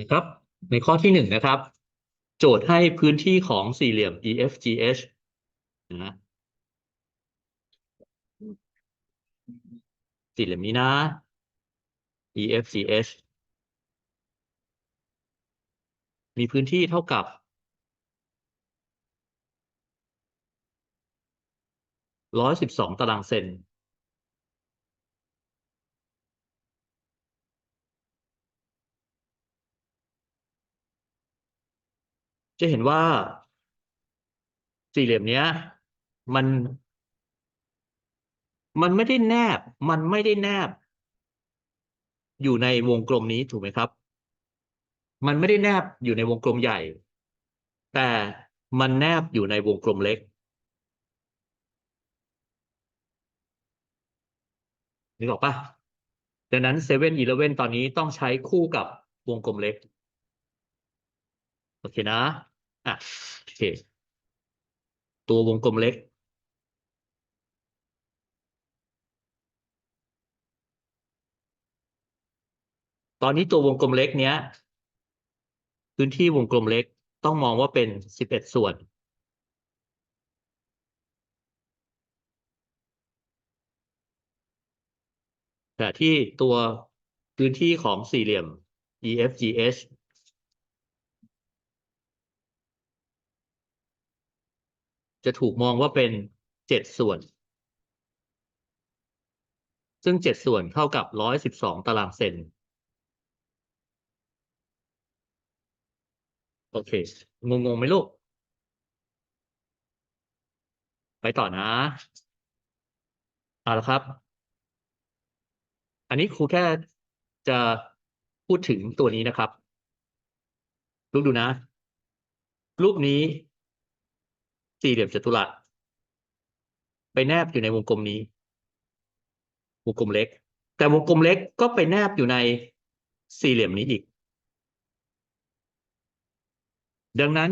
นะครับ ในข้อที่หนึ่งนะครับ โจทย์ให้พื้นที่ของสี่เหลี่ยม EFGH นะสี่เหลี่ยมนี้นะ EFGH มีพื้นที่เท่ากับร้อยสิบสองตารางเซน จะเห็นว่าสี่เหลี่ยมเนี้ย มัน มันไม่ได้แนบ มันไม่ได้แนบ อยู่ในวงกลมนี้ถูกไหมครับ มันไม่ได้แนบอยู่ในวงกลมใหญ่ แต่มันแนบอยู่ในวงกลมเล็กนึกออกปะดังนั้นเซเว่นอีเลเว่นตอนนี้ต้องใช้คู่กับวงกลมเล็ก โอเคนะ อะโอเค ตัววงกลมเล็ก ตอนนี้ตัววงกลมเล็กเนี้ย พื้นที่วงกลมเล็กต้องมองว่าเป็นสิบเอ็ดส่วนแต่ที่ตัวพื้นที่ของสี่เหลี่ยม EFGH จะถูกมองว่าเป็นเจ็ดส่วน ซึ่งเจ็ดส่วนเท่ากับร้อยสิบสองตารางเซนโอเค งงงไหมลูก ไปต่อนะ เอาละครับ อันนี้ครูแค่จะพูดถึงตัวนี้นะครับ ลูกดูนะ รูปนี้ สี่เหลี่ยมจัตุรัสไปแนบอยู่ในวงกลมนี้ วงกลมเล็ก แต่วงกลมเล็กก็ไปแนบอยู่ในสี่เหลี่ยมนี้อีก ดังนั้น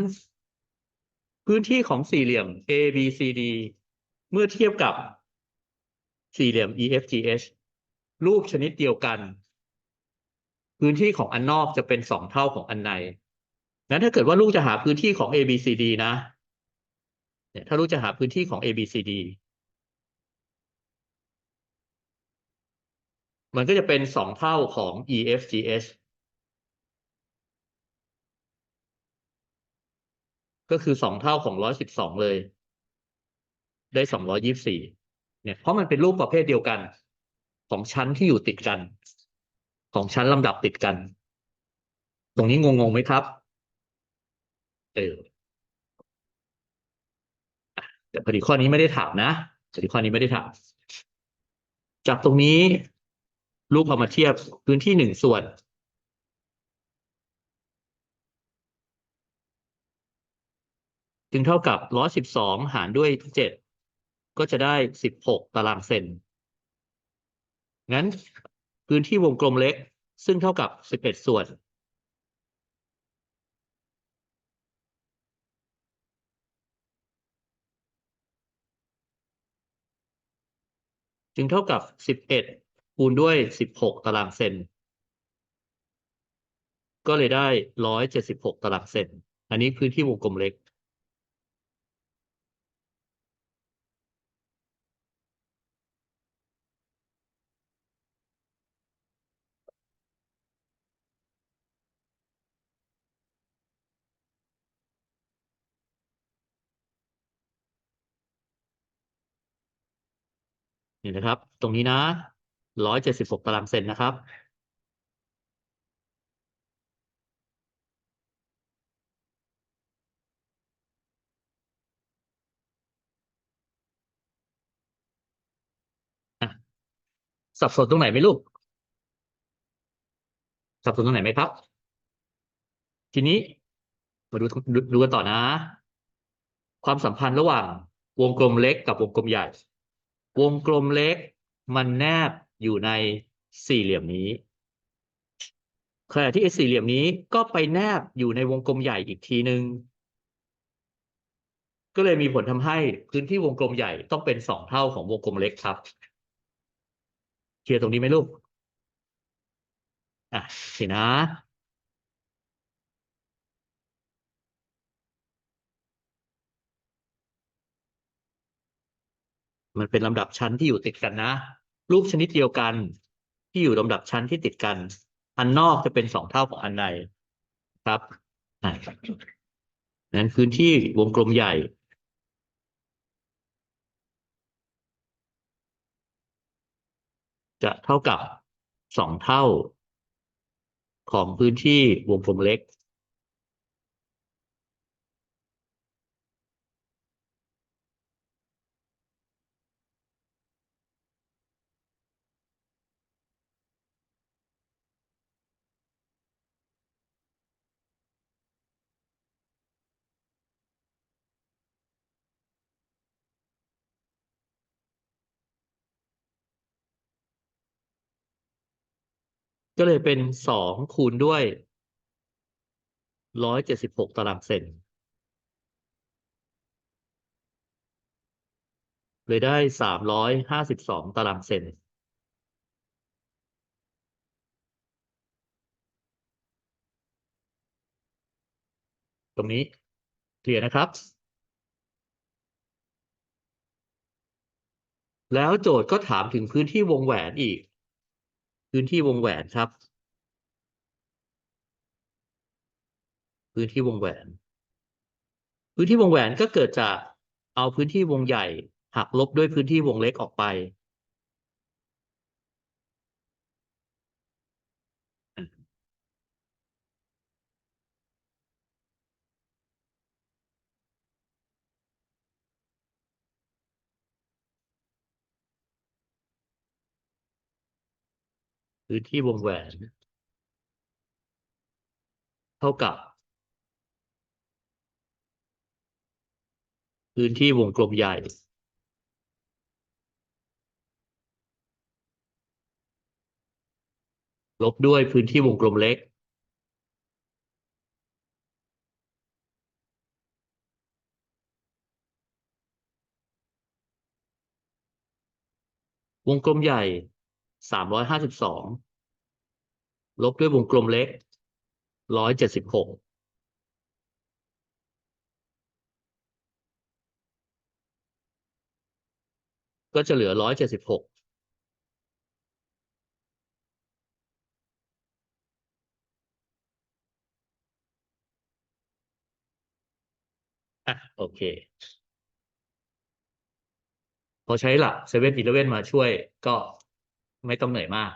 พื้นที่ของสี่เหลี่ยม A B C D เมื่อเทียบกับสี่เหลี่ยม EFGH รูปชนิดเดียวกัน พื้นที่ของอันนอกจะเป็นสองเท่าของอันในนั้นถ้าเกิดว่าลูกจะหาพื้นที่ของ A B C D นะ เนี่ยถ้าลูกจะหาพื้นที่ของ A B C D มันก็จะเป็นสองเท่าของ EFGH ก็คือสองเท่าของร้อยสิบสองเลย ได้สองร้อยี่บสี่เนี่ยเพราะมันเป็นรูปประเภทเดียวกันของชั้นที่อยู่ติดกัน ของชั้นลำดับติดกัน ตรงนี้งงงไหมครับ เออ แต่พอดีข้อนี้ไม่ได้ถามนะพอดีข้อนี้ไม่ได้ถาม จากตรงนี้ลูกเอามาเทียบพื้นที่หนึ่งส่วนจึงเท่ากับร้อยสิบสองหารด้วยเจ็ดก็จะได้สิบหกตารางเซน งั้นพื้นที่วงกลมเล็กซึ่งเท่ากับสิบเอ็ดส่วน จึงเท่ากับ 11 คูณด้วย 16 ตารางเซน ก็เลยได้ 176 ตารางเซน อันนี้พื้นที่วงกลมเล็ก นี่นะครับ ตรงนี้นะร้อยเจ็ดสิบหกตารางเซนนะครับ สับสนตรงไหนไหมลูก สับสนตรงไหนไหมครับ ทีนี้มาดูดูดูกันต่อนะ ความสัมพันธ์ระหว่างวงกลมเล็กกับวงกลมใหญ่ วงกลมเล็กมันแนบอยู่ในสี่เหลี่ยมนี้ขณะที่สี่เหลี่ยมนี้ก็ไปแนบอยู่ในวงกลมใหญ่อีกทีหนึ่งก็เลยมีผลทำให้พื้นที่วงกลมใหญ่ต้องเป็นสองเท่าของวงกลมเล็กครับเคลียร์ตรงนี้ไหมลูกอะสินะ มันเป็นลำดับชั้นที่อยู่ติดกันนะ รูปชนิดเดียวกัน ที่อยู่ลำดับชั้นที่ติดกัน อันนอกจะเป็นสองเท่าของอันในครับอะนั้นพื้นที่วงกลมใหญ่จะเท่ากับสองเท่าของพื้นที่วงกลมเล็ก ก็เลยเป็นสองคูณด้วยร้อยเจ็ดสิบหกตารางเซนเลยได้สามร้อยห้าสิบสองตารางเซนตรงนี้เคลียร์นะครับ แล้วโจทย์ก็ถามถึงพื้นที่วงแหวนอีก พื้นที่วงแหวนครับ พื้นที่วงแหวน พื้นที่วงแหวนก็เกิดจากเอาพื้นที่วงใหญ่หักลบด้วยพื้นที่วงเล็กออกไป พื้นที่วงแหวน เท่ากับ พื้นที่วงกลมใหญ่ ลบด้วยพื้นที่วงกลมเล็ก วงกลมใหญ่ สามร้อยห้าสิบสองลบด้วยวงกลมเล็กร้อยเจ็ดสิบหกก็จะเหลือร้อยเจ็ดสิบหกอะโอเค พอใช้หลักเซเว่นอีเลเว่นมาช่วยก็ ไม่ต้องเหนื่อยมาก